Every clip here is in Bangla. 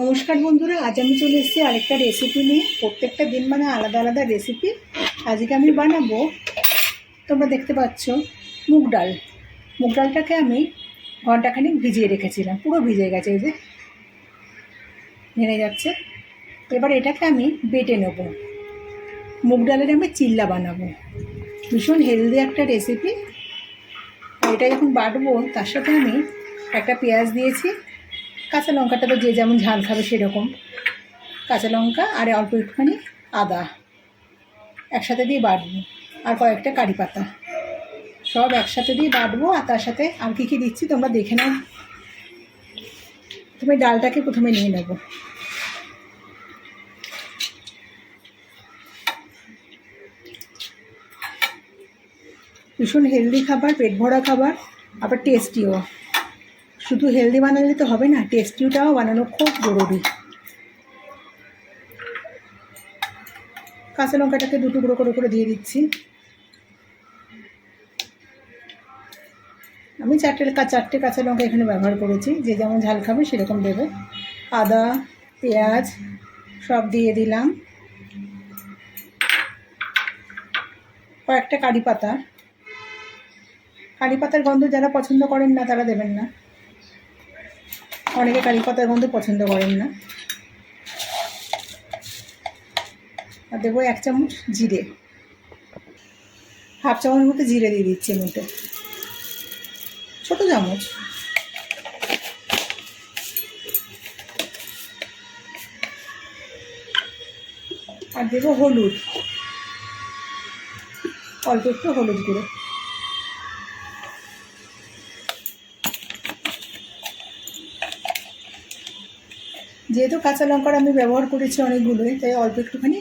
নমস্কার বন্ধুরা, আজ আমি চলে এসেছি আরেকটা রেসিপি নিয়ে। প্রত্যেকটা দিন মানে আলাদা আলাদা রেসিপি আজকে আমি বানাবো, তোমরা দেখতে পাচ্ছ, মুগ ডাল। মুগ ডালটাকে আমি ঘন্টাখানিক ভিজিয়ে রেখেছিলাম, পুরো ভিজে গেছে এই যে। ভেঙে যাচ্ছে। এবার এটাকে আমি বেটে নেব। মুগ ডালের আমি চিল্লা বানাবো। ভীষণ হেলদি একটা রেসিপি এটা যখন বাটবো, তার সাথে আমি একটা পেঁয়াজ দিয়েছি। কাঁচা লঙ্কাটা তো যে যেমন ঝাল খাবে সেরকম। কাঁচা লঙ্কা আর অল্প একটুখানি আদা একসাথে দিয়ে বাটবো। আর কয়েকটা কারি পাতা। সব একসাথে দিয়ে বাটবো আর তার সাথে আর কী কী দিচ্ছি তোমরা দেখে নাও। তুমি ডালটাকে প্রথমে নিয়ে নেব। ভীষণ হেলদি খাবার, পেট ভরা খাবার, আবার টেস্টিও শুধু হেলদি বানালে তো হবে না টেস্টিটাও বানানো খুব জরুরি। কাঁচা লঙ্কাটাকে দু টুকরো করে করে দিয়ে দিচ্ছি। আমি চারটে চারটে কাঁচা লঙ্কা এখানে ব্যবহার করেছি, যে যেমন ঝাল খাবে সেরকম দেবে। আদা, পেঁয়াজ, সব দিয়ে দিলাম। কয়েকটা কারি পাতা। কারি পাতার গন্ধ যারা পছন্দ করেন না, তারা দেবেন না। অনেকে কারি পাতার গন্ধ পছন্দ করেন না। আর দেবো এক চামচ জিরে। হাফ চামচ মতো জিরে দিয়ে দিচ্ছি মধ্যে ছোটো চামচ। আর দেবো হলুদ। অল্প একটু হলুদ গুঁড়ো। যেহেতু কাঁচা লঙ্কার আমি ব্যবহার করেছি অনেকগুলোই, তাই অল্প একটুখানি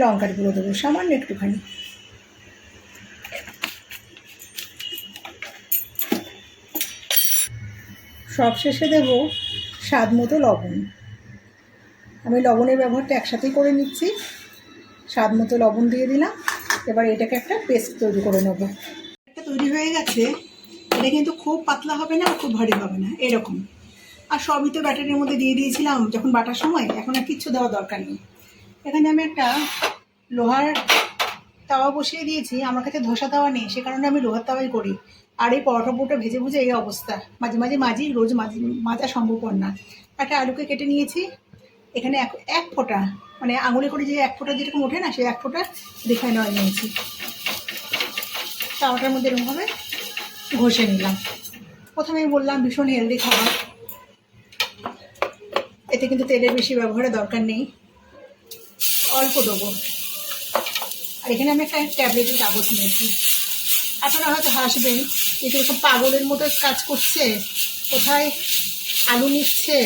লঙ্কার গুঁড়ো দেবো, সামান্য একটুখানি। সব শেষে দেবো স্বাদ মতো লবণ। আমি লবণের ব্যবহারটা একসাথেই করে নিচ্ছি। স্বাদ মতো লবণ দিয়ে দিলাম। এবার এটাকে একটা পেস্ট তৈরি করে নেব। একটা তৈরি হয়ে গেছে। এটা কিন্তু খুব পাতলা হবে না, খুব ভারী হবে না, এরকম। আর সবই তো ব্যাটারির মধ্যে দিয়ে দিয়েছিলাম যখন বাটার সময়, এখন আর কিচ্ছু দেওয়ার দরকার নেই। এখানে আমি একটা লোহার তাওয়া বসিয়ে দিয়েছি, আমার কাছে ধোসা তাওয়া নেই, সে কারণে আমি লোহার তাওয়াই করি। আর এই পরোটা পুরোটা ভেজে ভুজে এই অবস্থা। মাঝে মাঝে মাঝি রোজ মাঝে, মাজা সম্ভবপর না। একটা আলুকে কেটে নিয়েছি, এখানে এক এক ফোঁটা মানে আঙুলে করে যে এক ফোঁটা যেরকম ওঠে না, সেই এক ফোঁটা রিফাইন অয়েল নিয়েছি। তাওয়াটার মধ্যে এরকমভাবে ঘষে নিলাম। প্রথমেই বললাম ভীষণ হেলদি খাবার। এতে কিন্তু তেলের বেশি ব্যবহারের দরকার নেই। অল্প দেবো। আর এখানে আমি একটা ট্যাবলেটের কাগজ নিয়েছি। আপনারা হয়তো হাসবেন এরকম পাগলের মতো কাজ করছে, কোথায় আলু নিচ্ছে,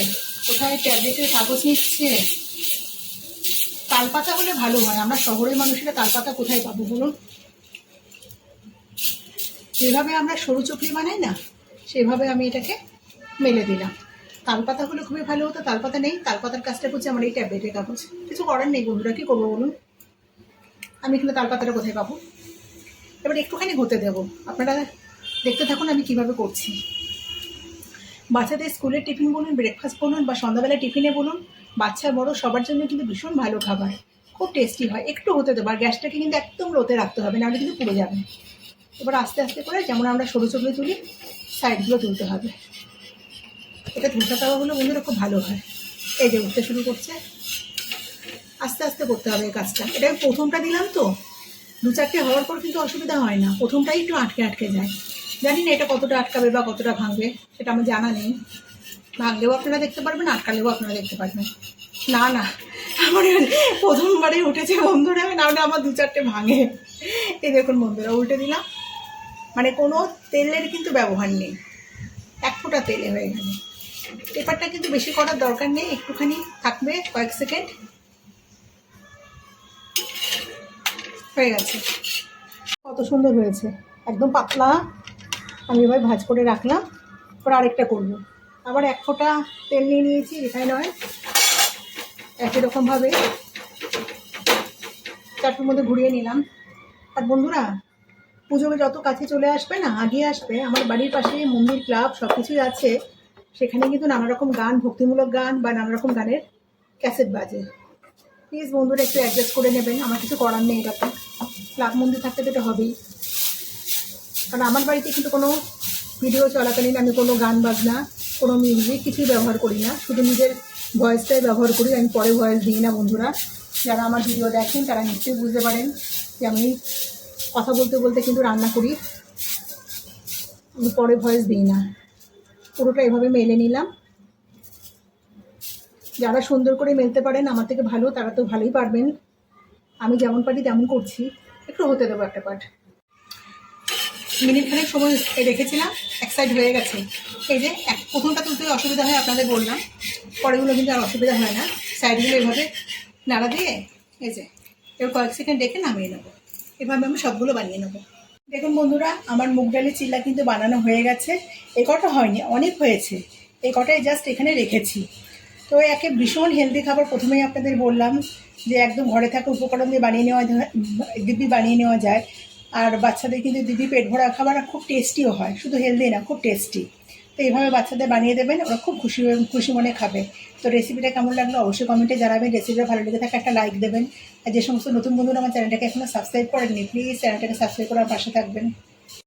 কোথায় ট্যাবলেটের কাগজ নিচ্ছে। তালপাতা হলে ভালো হয়, আমরা শহরের মানুষেরা তালপাতা কোথায় পাবো বলুন? যেভাবে আমরা সরু চকলি বানাই না, সেভাবে আমি এটাকে মেলে দিলাম। তালপাতা হলে খুবই ভালো হতো, তালপাতা নেই, তালপাতার কাজটা করছে, আমার এই ট্যাবলেটের কাগজ কিছু করার নেই বন্ধুরা, কী করব বলুন? আমি এখানে তালপাতাটা কোথায় পাবো? এবার একটুখানি হতে দেবো। আপনারা দেখতে থাকুন আমি কীভাবে করছি। বাচ্চাদের স্কুলের টিফিন বলুন ব্রেকফাস্ট বলুন, বা সন্ধ্যাবেলা টিফিনে বলুন, বাচ্চা, বড়, সবার জন্য কিন্তু ভীষণ ভালো খাবার। খুব টেস্টি হয়। একটু হতে দেবো, আর গ্যাসটাকে কিন্তু একদম লোতে রাখতে হবে, নাহলে কিন্তু পুড়ে যাবে। এবার আস্তে আস্তে করে যেমন আমরা সরু চকলে তুলি সাইডগুলো তুলতে হবে। এটা ধোসা হলে বন্ধুরা খুব ভালো হয়। এই যে উঠতে শুরু করছে। আস্তে আস্তে করতে হবে এই কাজটা। এটা প্রথমটা দিলাম তো। দু চারটে হওয়ার পর কিন্তু অসুবিধা হয় না। প্রথমটাই একটু আটকে আটকে যায়। জানি না এটা কতটা আটকাবে বা কতটা ভাঙবে, সেটা আমার জানা নেই। ভাঙলেও আপনারা দেখতে পারবেন, আটকালেও আপনারা দেখতে পারবেন। না না। আমার প্রথমবারে উঠেছে বন্ধুরা নাহলে আমার দু চারটে ভাঙে। এই দেখুন বন্ধুরা, উল্টে দিলাম। মানে কোনো তেলের কিন্তু ব্যবহার নেই। এক ফোঁটা তেলে হয়ে গেল। পেপারটা কিন্তু বেশি করার দরকার নেই, একটুখানি থাকবে কয়েক সেকেন্ড। হয়ে গেছে। কত সুন্দর হয়েছে, একদম পাতলা। আমি এবার ভাজ করে রাখলাম, এবার আরেকটা করব। আবার এক ফোঁটা তেল নিয়ে নিয়েছি, রিফাইন অয়েল। একই রকমভাবে চারটোর মধ্যে ঘুরিয়ে নিলাম। আর বন্ধুরা পুজোকে যত কাছে চলে আসবে না আগে আসবে, আমার বাড়ির পাশে মন্দির, ক্লাব সব কিছুই আছে। সেখানে কিন্তু নানা রকম গান, ভক্তিমূলক গান বা নানা রকম গানের ক্যাসেট বাজে। প্লিজ বন্ধুরা, একটু অ্যাডজাস্ট করে নেবেন। আমার কিছু করার নেই এটাতে। ক্লাব মন্দির থাকতে তো এটা হবেই। কারণ আমার বাড়িতে কিন্তু কোনো ভিডিও চলাকালীন আমি কোনো গান বাজনা, কোনো মিউজিক কিছুই ব্যবহার করি না। শুধু নিজের ভয়েসটাই ব্যবহার করি। আমি পরে ভয়েস দিই না বন্ধুরা। যারা আমার ভিডিও দেখেন, তারা নিশ্চয়ই বুঝতে পারেন যে আমি কথা বলতে বলতে কিন্তু রান্না করি। আমি পরে ভয়েস দিই না। পুরোটা এভাবে মেলে নিলাম। যারা সুন্দর করে মেলতে পারেন, আমার থেকে ভালো, তারা তো ভালোই পারবেন। আমি যেমন পারি তেমন করছি। একটু হতে দেবো একটা পার্ট মিনিট খানেক সময় রেখেছিলাম, এক সাইড হয়ে গেছে। এই যে, এক প্রথমটা তুলতে অসুবিধা হয় আপনাদের বললাম। পরেগুলো কিন্তু আর অসুবিধা হয় না। সাইডগুলো এভাবে নাড়া দিয়ে, এই যে, এবার কয়েক সেকেন্ড রেখে নামিয়ে নেব। এভাবে আমি সবগুলো বানিয়ে নেব। দেখুন বন্ধুরা, আমার মুগ ডালের চিল্লা কিন্তু বানানো হয়ে গেছে। এ কটা হয়নি, অনেক হয়েছে। এ কটাই জাস্ট এখানে রেখেছি। তো একে ভীষণ হেলদি খাবার প্রথমেই আপনাদের বললাম যে একদম ঘরে থাকা উপকরণ দিয়ে বানিয়ে নেওয়া দিব্যি বানিয়ে নেওয়া যায়। আর বাচ্চাদের কিন্তু দিদি পেট ভরা খাবার খুব টেস্টিও হয়। শুধু হেলদি না, খুব টেস্টি তো এইভাবে বাচ্চাদের বানিয়ে দেবেন, ওরা খুব খুশি খুশি মনে খাবে। তো রেসিপিটা কেমন লাগল অবশ্যই কমেন্টে জানাবেন রেসিপিটা ভালো লেগে থাকে একটা লাইক দেবেন। আর যে সমস্ত নতুন বন্ধুরা আমার চ্যানেলটাকে এখনও সাবস্ক্রাইব করেননি প্লিজ চ্যানেলটাকে সাবস্ক্রাইব করার পাশে থাকবেন।